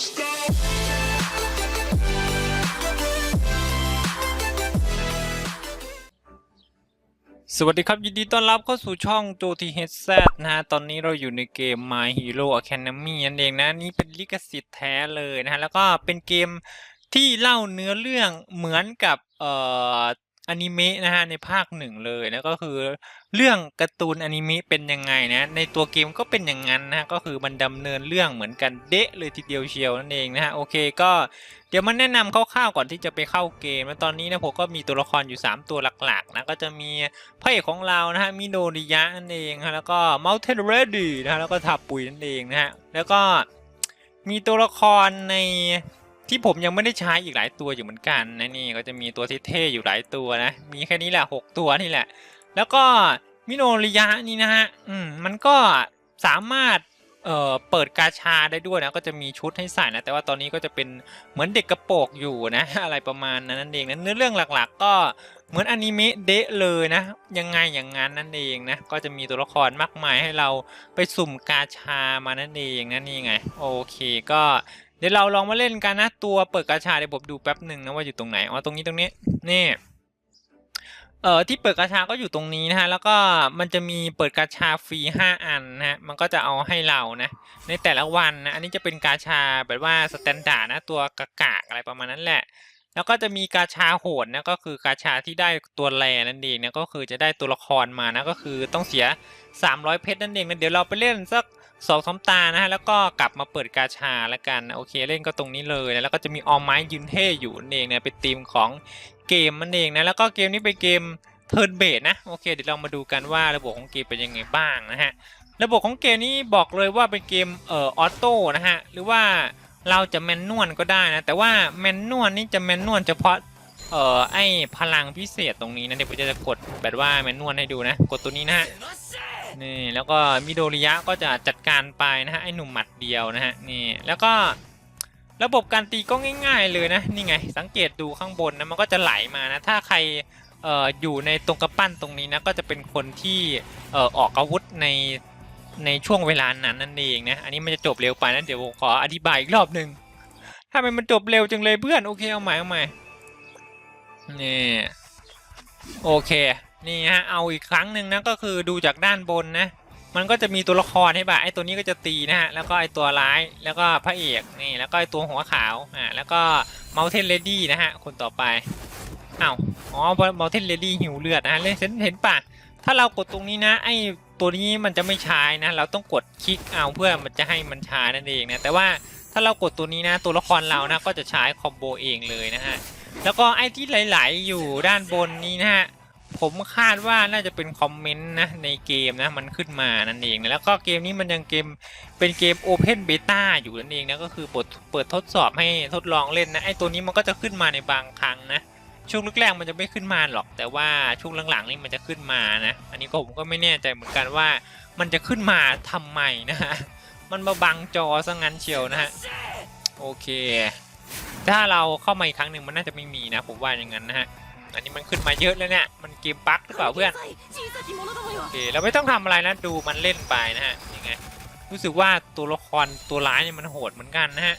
สวัสดีครับ ยินดีต้อนรับเข้าสู่ช่องโจทีเฮดแซนะฮะ ตอนนี้เราอยู่ในเกม My Hero Academy นั่นเองนะ นี่เป็นลิขสิทธิ์แท้เลยนะฮะ แล้วก็เป็นเกมที่เล่าเนื้อเรื่องเหมือนกับเอ่อ อนิเมะนะฮะในภาคหนึ่งเลยนะก็คือเรื่องการ์ตูนอนิเมะเป็นยังไงนะในตัวเกมก็เป็นอย่างนั้นนะก็คือมันดำเนินเรื่องเหมือนกันเดะเลยทีเดียวเชียวนั่นเองนะฮะโอเคก็เดี๋ยวมันแนะนำคร่าวๆก่อนที่จะไปเข้าเกมตอนนี้นะผมก็มีตัวละครอยู่ 3 ตัวหลักๆนะก็จะมีพระเอกของเรานะฮะมิโนริยะนั่นเองฮะแล้วก็มัลเทนเรดี้นะฮะแล้วก็ทาปุยนั่นเองนะฮะแล้วก็มีตัวละครใน ที่ผมยังไม่ได้ใช้อีกหลายตัวอยู่เหมือนกันนะนี่ก็จะมีตัวเท่ๆอยู่หลายตัวนะ มีแค่นี้แหละหกตัวนี่แหละ แล้วก็มิโนริยะนี่นะฮะอืมมันก็สามารถเอ่อเปิดกาชาได้ด้วยนะก็จะมีชุดให้ใส่นะแต่ว่าตอนนี้ก็จะเป็นเหมือนเด็กกระโปรงอยู่นะ อะไรประมาณนั้นนั่นเองนะเนื้อเรื่องหลักๆ ก็เหมือนอนิเมะเดะเลยนะ ยังไงอย่างนั้นนั่นเองนะ ก็จะมีตัวละครมากมายให้เราไปสุ่มกาชามานั่นเองนะนี่ไง โอเคก็ เดี๋ยวเราลองมาเล่นกันนะตัวเปิดกาชาเดี๋ยวผมดูแป๊บหนึ่งนะว่าอยู่ตรงไหนอ๋อตรงนี้ตรงนี้นี่เอ่อที่เปิดกาชาก็อยู่ตรงนี้นะฮะแล้วก็มันจะมีเปิดกาชาฟรีห้าอันนะฮะมันก็จะเอาให้เรานะในแต่ละวันนะอันนี้จะเป็นกาชาแบบว่าสแตนดาร์ดนะตัวกากากอะไรประมาณนั้นแหละ แล้วก็จะมีกาชาโหดนะก็คือกาชาที่ได้ตัวแรนั่นเองนะก็คือจะได้ตัวละครมานะก็คือต้องเสีย 300 เพชรนั่นเองนะเดี๋ยวเราไปเล่นสัก สองสมตานะฮะแล้วก็กลับมาเปิดกาชาแล้วกันโอเคเล่นก็ตรงนี้เลยนะแล้วก็จะมีออมไม้ยืนเท่อยู่นั่นเองเนะเป็นธีมของเกมมันเองนะแล้วก็เกมนี้เป็นเกมเทิร์นเบสนะโอเคเดี๋ยวเรามาดูกันว่าระบบของเกมเป็นยังไงบ้างนะฮะระบบของเกมนี้บอกเลยว่าเป็นเกมเอ่อออโต้นะฮะหรือว่าเราจะแมนนวลก็ได้นะแต่ว่าแมนนวลนี่จะแมนนวลเฉพาะเอ่อไอพลังพิเศษตรงนี้นะเดี๋ยวผมจะกดแบบว่าแมนนวลให้ดูนะ กดตัวนี้นะฮะ นี่แล้วก็มิโดริยะก็จะจัดการไปนะฮะไอ้หนุ่มหมัดเดียวนะฮะนี่แล้วก็ระบบการตีก็ง่าย ๆเลยนะนี่ไง สังเกตดูข้างบนนะมันก็จะไหลมานะถ้าใครเอ่ออยู่ในตรงกระปั้นตรงนี้นะก็จะเป็นคนที่เอ่อออกอาวุธในในช่วงเวลานั้นนั่นเองนะอันนี้มันจะจบเร็วไปนะเดี๋ยวผมขออธิบายอีกรอบหนึ่งถ้ามันมันจบเร็วจังเลยเพื่อนโอเคเอาใหม่เอาใหม่นี่โอเค นี่ฮะเอาอีกครั้งหนึ่งนะก็คือดูจากด้านบนนะ มันก็จะมีตัวละครให้บ่าไอตัวนี้ก็จะตีนะฮะแล้วก็ไอตัวร้ายแล้วก็พระเอกนี่แล้วก็ไอตัวหัวขาวอ่าแล้วก็เมลเทนเลดี้นะฮะคนต่อไปอ้าวอ๋อเมลเทนเลดี้หิวเลือดนะฮะเล่นเห็นเห็นปะถ้าเรากดตรงนี้นะไอตัวนี้มันจะไม่ใช้นะ เราต้องกดคลิกเอาเพื่อมันจะให้มันใช้นั่นเองนะแต่ว่าถ้าเรากดตัวนี้นะ ตัวละครเรานะก็จะใช้คอมโบเองเลยนะฮะแล้วก็ไอที่ไหลๆอยู่ด้านบนนี้นะฮะ ผมคาดว่าน่าจะเป็นคอมเมนต์นะในเกมนะมันขึ้นมานั่นเองนะแล้วก็เกมนี้มันยังเกมเป็นเกม Open Beta อยู่นั่นเองนะก็คือเปิดเปิดทดสอบให้ทดลองเล่นนะไอตัวนี้มันก็จะขึ้นมาในบางครั้งนะช่วงแรกๆมันจะไม่ขึ้นมาหรอก แต่ว่าช่วงหลังๆนี่มันจะขึ้นมานะ อันนี้ก็ผมก็ไม่แน่ใจเหมือนกันว่า มันจะขึ้นมาทำไมนะฮะมันมาบังจอซะงั้นเชียวนะฮะโอเค ถ้าเราเข้ามาอีกครั้งหนึ่งมันน่าจะไม่มีนะ ผมว่าอย่างนั้นนะฮะ อันนี้มันขึ้นมาเยอะแล้วเนี่ย มันเกมบั๊กหรือเปล่าเพื่อน โอเค เราไม่ต้องทำอะไรนะ ดูมันเล่นไปนะฮะ ยังไง รู้สึกว่าตัวละครตัวร้ายเนี่ยมันโหดเหมือนกันนะฮะ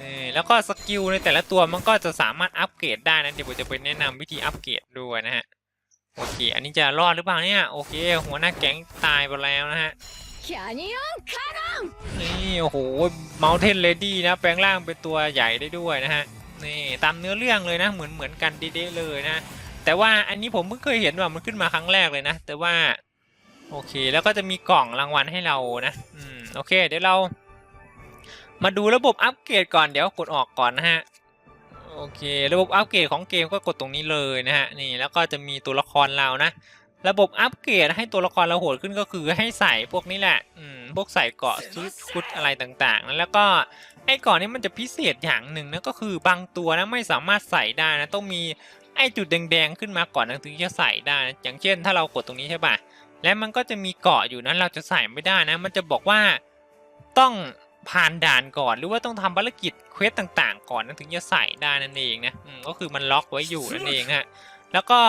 นี่แล้วก็สกิลในแต่ละตัวมันก็จะสามารถอัปเกรดได้นะเดี๋ยวผมจะไปแนะนำวิธีอัปเกรดด้วยนะฮะ โอเค อันนี้จะรอดหรือเปล่าเนี่ย โอเค หัวหน้าแก๊งตายไปแล้วนะฮะนี่โอ้โหเมาเทนเลดี้นะ แปลงร่างเป็นตัวใหญ่ได้ด้วยนะฮะ นี่ตามเนื้อเรื่องเลยนะเหมือนเหมือนกันเด๊ะเลยนะ แต่ว่าอันนี้ผมเพิ่งเคยเห็นว่ามันขึ้นมาครั้งแรกเลยนะ แต่ว่าโอเคแล้วก็จะมีกล่องรางวัลให้เรานะอืมโอเค เดี๋ยวเรา มาดูระบบอัปเกรดก่อนเดี๋ยวกดออกก่อนนะฮะโอเค ระบบอัปเกรดของเกมก็กดตรงนี้เลยนะฮะนี่แล้วก็จะมีตัวละครเรานะ ระบบอัปเกรดให้ตัวละครเราโหดขึ้นก็คือให้ใส่พวกนี้แหละ อืม พวกใส่เกาะชุดชุดอะไรต่างๆนะแล้วก็ไอ้เกราะนี้มันจะพิเศษอย่างหนึ่งนะก็คือบางตัวนะไม่สามารถใส่ได้นะต้องมีไอ้จุดแดงๆขึ้นมาก่อนถึงจะใส่ได้นะอย่างเช่น ถ้าเรากดตรงนี้ใช่ป่ะและมันก็จะมีเกาะอยู่นั้นเราจะใส่ไม่ได้นะ มันจะบอกว่าต้องผ่านด่านก่อนหรือว่าต้องทำภารกิจเควสต่างๆ ก่อนนะถึงจะใส่ได้นั่นเองนะอืมก็คือมันล็อกไว้อยู่นั่นเองฮะแล้วก็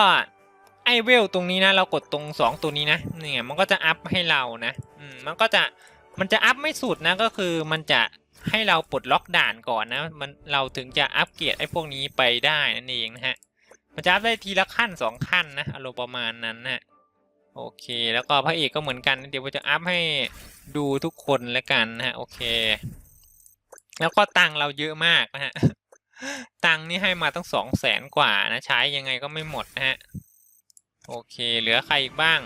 ไอเวลตรงนี้นะเรากดตรง 2 ตัวนี้นะเนี่ยมันก็จะอัพให้เรานะอืมมันก็จะมันจะอัพไม่สุดนะก็คือมันจะให้เราปลดล็อกด่านก่อนนะมันเราถึงจะอัปเกรดไอ้พวกนี้ไปได้นั่นเองนะฮะมันจะอัพได้ทีละขั้นสองขั้นนะอารมณ์ประมาณนั้นนะโอเค แล้วก็พระเอกก็เหมือนกัน เดี๋ยวผมจะอัพให้ดูทุกคนแล้วกันนะฮะโอเค แล้วก็ตังเราเยอะมากนะฮะตังนี่ให้มาตั้งสองแสนกว่านะใช้ยังไงก็ไม่หมดนะฮะ โอเค เหลือใครอีกบ้าง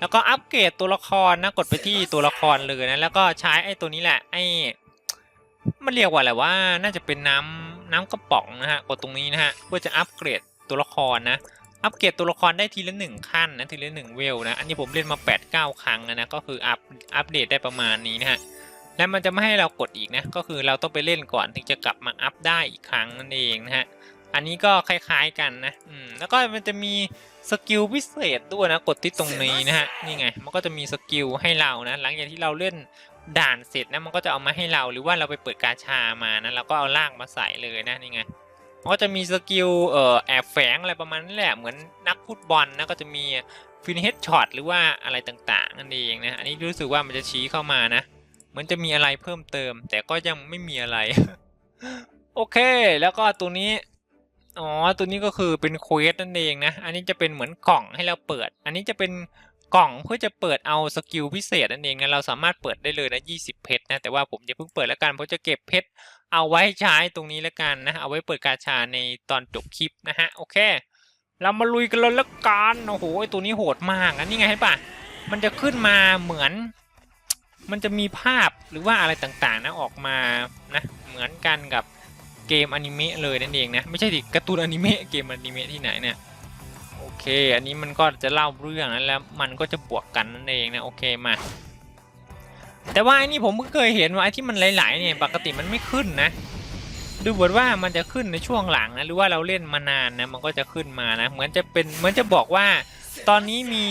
แล้วก็อัปเกรดตัวละครนะ กดไปที่ตัวละครเลยนะ แล้วก็ใช้ไอ้ตัวนี้แหละ ไอ้ มันเรียกว่าอะไรว่า น่าจะเป็นน้ำน้ำกระป๋องนะฮะ กดตรงนี้นะฮะ เพื่อจะอัปเกรดตัวละครนะ อัปเกรดตัวละครได้ทีละหนึ่งขั้นนะ ทีละหนึ่งเวลนะ อันนี้ผมเล่นมา8ปดเก้าครั้งแล้วนะ ก็คืออัปอัปเดตได้ประมาณนี้นะฮะ และมันจะไม่ให้เรากดอีกนะ ก็คือเราต้องไปเล่นก่อนถึงจะกลับมาอัพได้อีกครั้งนั่นเองนะฮะ อันนี้ก็คล้ายๆกันนะอืมแล้วก็มันจะมีสกิลพิเศษด้วยนะกดที่ตรงนี้นะฮะนี่ไงมันก็จะมีสกิลให้เรานะ หลังจากที่เราเล่นด่านเสร็จนะมันก็จะเอามาให้เราหรือว่าเราไปเปิดกาชามานะเราก็เอาลางมาใส่เลยนะนี่ไงมันก็จะมีสกิลเอ่อแอบแฝงอะไรประมาณนั้นแหละเหมือนนักฟุตบอลนะก็จะมีฟินเฮดช็อตหรือว่าอะไรต่างๆนั่นเองนะอันนี้รู้สึกว่ามันจะชี้เข้ามานะเหมือนจะมีอะไรเพิ่มเติม แต่ก็ยังไม่มีอะไร โอเค แล้วก็ตัวนี้ อ๋อ ตัวนี้ก็คือเป็นเควสนั่นเองนะ อันนี้จะเป็นเหมือนกล่องให้เราเปิด อันนี้จะเป็นกล่องเพื่อจะเปิดเอาสกิลพิเศษนั่นเองนะเราสามารถเปิดได้เลยนะ 20 เพชรนะ แต่ว่าผมจะเพิ่งเปิดแล้วกันเพราะจะเก็บเพชรเอาไว้ใช้ตรงนี้แล้วกันนะ เอาไว้เปิดกาชาในตอนจบคลิปนะฮะ โอเค เรามาลุยกันเลยละกัน โอ้โห ตัวนี้โหดมากอันนี้ไงเห็นปะมันจะขึ้นมาเหมือน มันจะมีภาพหรือว่าอะไรต่างๆนะออกมา นะ เหมือนกันกับ เกมอนิเมะเลยนั่นเองนะไม่ใช่ดิการ์ตูนอนิเมะเกมอนิเมะที่ไหนเนี่ยโอเค อันนี้มันก็จะเล่าเรื่องนะแล้วมันก็จะบวกกันนั่นเองนะโอเคมา แต่ว่าไอ้นี่ผมก็เคยเห็นว่าไอ้ที่มันไหลๆเนี่ยปกติมันไม่ขึ้นนะดูเหมือนว่ามันจะขึ้นในช่วงหลังนะหรือว่าเราเล่นมานานนะมันก็จะขึ้นมานะเหมือนจะเป็นเหมือนจะบอกว่า ตอนนี้มี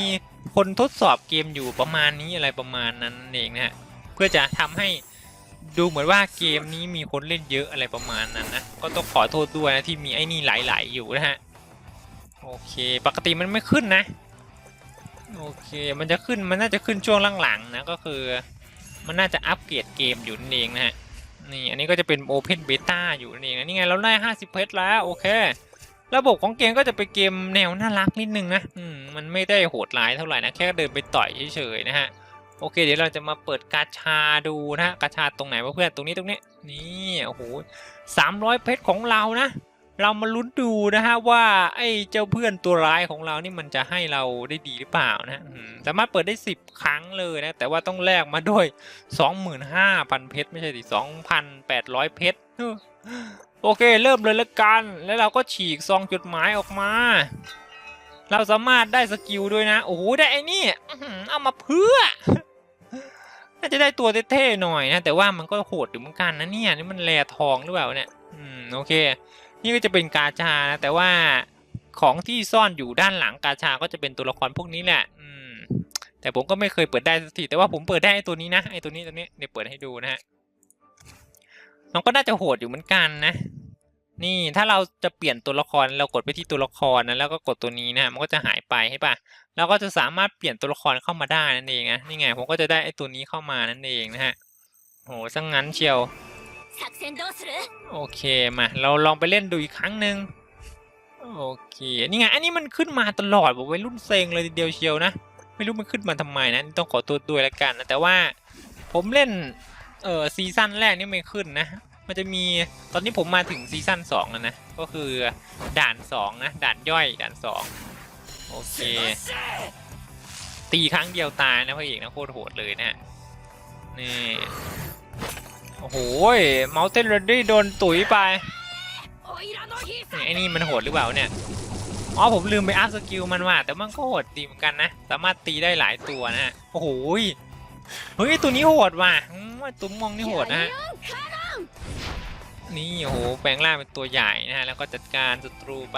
คนทดสอบเกมอยู่ประมาณนี้อะไรประมาณนั้นเองนะฮะเพื่อจะทำให้ ดูเหมือนว่าเกมนี้มีคนเล่นเยอะอะไรประมาณนั้นนะ ก็ต้องขอโทษด้วยนะที่มีไอ้นี่ไหลๆอยู่นะฮะ โอเค ปกติมันไม่ขึ้นนะ โอเค มันจะขึ้น มันน่าจะขึ้นช่วงหลังๆนะ ก็คือ มันน่าจะอัปเกรดเกมอยู่นั่นเองนะฮะ นี่ อันนี้ก็จะเป็นโอเพนเบต้าอยู่นั่นเองนะ นี่ไงเราได้ 50 เพชรแล้ว โอเค ระบบของเกมก็จะเป็นเกมแนวน่ารักนิดนึงนะ อืม มันไม่ได้โหดร้ายเท่าไหร่นะ แค่เดินไปต่อยเฉยๆนะฮะ โอเค เดี๋ยวเราจะมาเปิดกาชาดูนะฮะกาชาตรงไหนวะเพื่อนตรงนี้ตรงนี้นี่โอ้โหสามร้อยเพชรของเรานะ เรามาลุ้นดูนะฮะว่าไอ้เจ้าเพื่อนตัวร้ายของเรานี่มันจะให้เราได้ดีหรือเปล่านะฮะอืมสามารถเปิดได้ 10 ครั้งเลยนะ แต่ว่าต้องแลกมาด้วย 25,000 เพชรไม่ใช่ดิ2,800 เพชรเออโอเค เริ่มเลยละกัน แล้วเราก็ฉีกซองจดหมายออกมา เราสามารถได้สกิลด้วยนะ โอ้โหได้ไอ้นี่เอามาเพื่อ น่าจะได้ตัวเท่ๆหน่อยนะ แต่ว่ามันก็โหดอยู่เหมือนกันนะเนี่ยนี่มันแร่ทองหรือเปล่าเนี่ย อืมโอเค นี่ก็จะเป็นกาชานะ แต่ว่าของที่ซ่อนอยู่ด้านหลังกาชาก็จะเป็นตัวละครพวกนี้แหละ อืม แต่ผมก็ไม่เคยเปิดได้สักที แต่ว่าผมเปิดได้ไอ้ตัวนี้นะ ไอ้ตัวนี้ตัวนี้เดี๋ยวเปิดให้ดูนะฮะมันก็น่าจะโหดอยู่เหมือนกันนะ นี่ถ้าเราจะเปลี่ยนตัวละครเรากดไปที่ตัวละครนะแล้วก็กดตัวนี้นะมันก็จะหายไปใช่ปะเราก็จะสามารถเปลี่ยนตัวละครเข้ามาได้นั่นเองนะนี่ไงผมก็จะได้ไอ้ตัวนี้เข้ามานั่นเองนะฮะโหสังงั้นเชียวโอเคมาเราลองไปเล่นดูอีกครั้งหนึ่งโอเคนี่ไงอันนี้มันขึ้นมาตลอดบอกวัรุ่นเซ็งเลยเดียวเชียวนะไม่รู้มันขึ้นมาทำไมนะต้องขอตัวด้วยละกันนะแต่ว่าผมเล่นเออซีซั่นแรกนี่ไม่ขึ้นนะ มันจะมีตอนนี้ผมมาถึงซีซั่น2แล้วนะ ก็คือด่าน 2 นะ ด่านย่อยด่าน 2 โอเค ตีครั้งเดียวตายนะพระเอกนะโคตรโหดเลยนะฮนี่ โอ้โหเมาส์เต้นเรดดี้โดนตุ๋ยไปไอ้นี่มันโหดหรือเปล่าเนี่ยอ๋อผมลืมไปอัพสกิลมันว่าแต่มันก็โหดตีเหมือนกันนะ สามารถตีได้หลายตัวนะโอ้โหเฮ้ยตัวนี้โหดว่ะตุ้มมองนี่โหดนะ นี่โอ้โหแปลงร่างเป็นตัวใหญ่นะฮะแล้วก็จัดการศัตรูไป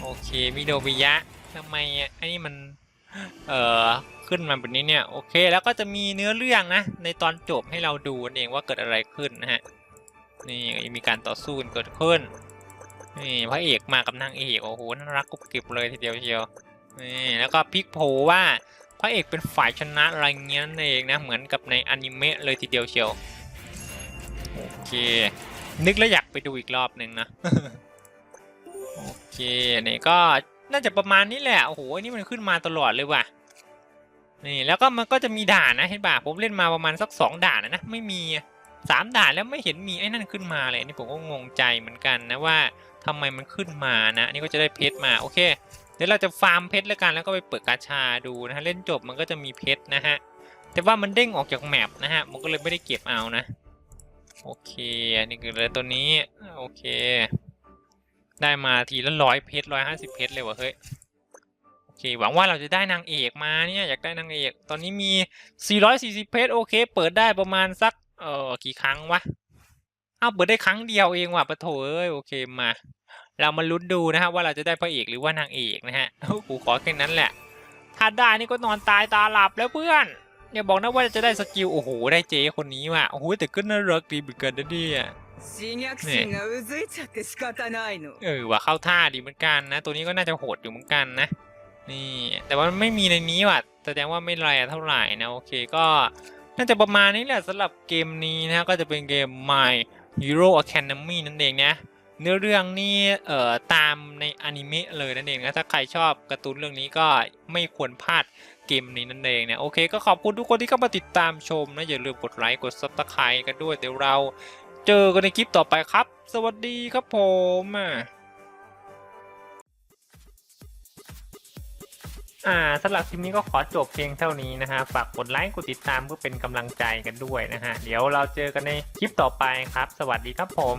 โอเคมิโดบิยะทำไมอะไอ้นี่มันเอ่อขึ้นมาแบบนี้เนี่ยโอเคแล้วก็จะมีเนื้อเรื่องนะในตอนจบให้เราดูนเองว่าเกิดอะไรขึ้นนะฮะนี่มีการต่อสู้เกิดขึ้นนี่พระเอกมากับนางเอกโอ้โหน่ารักกุบกิบเลยทีเดียวเชียวนี่แล้วก็พลิกโผว่าพระเอกเป็นฝ่ายชนะอะไรเงี้ยนั่นเองนะเหมือนกับในอนิเมะเลยทีเดียวเชียว โอเค นึกแล้วอยากไปดูอีกรอบหนึ่งนะ โอเคนี่ก็น่าจะประมาณนี้แหละ โอ้โหอันนี่มันขึ้นมาตลอดเลยว่ะ นี่แล้วก็มันก็จะมีด่านนะเห็นป่ะผมเล่นมาประมาณสักสองด่านนะนะไม่มีสามด่านแล้วไม่เห็นมีไอ้นั่นขึ้นมาเลยอันนี่ผมก็งงใจเหมือนกันนะว่าทำไมมันขึ้นมานะอันนี่ก็จะได้เพชรมาโอเค เดี๋ยวเราจะฟาร์มเพชรแล้วกันแล้วก็ไปเปิดกาชาดูนะฮะเล่นจบมันก็จะมีเพชรนะฮะแต่ว่ามันเด้งออกจากแมปนะฮะมันก็เลยไม่ได้เก็บเอานะ โอเค อันนี้คือเลยตัวนี้ โอเค ได้มาทีละร้อยเพชรร้อยห้าสิบเพชรเลยว่ะเฮ้ย โอเค หวังว่าเราจะได้นางเอกมาเนี่ย อยากได้นางเอก ตอนนี้มี 440 เพชร โอเค เปิดได้ประมาณสัก เอ่อ กี่ครั้งวะ อ้าว เปิดได้ครั้งเดียวเองว่ะปะโถเอ้ย โอเค มา เรามาลุ้นดูนะฮะว่าเราจะได้พระเอกหรือว่านางเอกนะฮะโอ้โหขอแค่นั้นแหละ ถ้าได้นี่ก็นอนตายตาหลับแล้วเพื่อน อย่าบอกนะว่าจะได้สกิล โอ้โห ได้เจคนนี้ว่ะโอ้โห แต่ก็น่ารักดีเหมือนกันนะเนี่ยเออว่าเข้าท่าดีเหมือนกันนะ ตัวนี้ก็น่าจะโหดอยู่เหมือนกันนะ นี่ แต่ว่าไม่มีในนี้ว่ะ แสดงว่าไม่ไรเท่าไหร่นะ โอเคก็น่าจะประมาณนี้แหละสำหรับเกมนี้นะ ก็จะเป็นเกม My Hero Academy นั่นเองนะ เนื้อเรื่องนี่เอ่อตามในอนิเมะเลยนั่นเองนะถ้าใครชอบการ์ตูนเรื่องนี้ก็ไม่ควรพลาดเกมนี้นั่นเองเนะโอเคก็ขอบคุณทุกคนที่เข้ามาติดตามชมนะอย่าลืมกดไลค์กด Subscribe กันด้วยเดี๋ยวเราเจอกันในคลิปต่อไปครับ สวัสดีครับผมอ่าสำหรับคลิปนี้ก็ขอจบเพียงเท่านี้นะฮะ ฝากกดไลค์กดติดตามเพื่อเป็นกำลังใจกันด้วยนะฮะ เดี๋ยวเราเจอกันในคลิปต่อไปครับ สวัสดีครับผม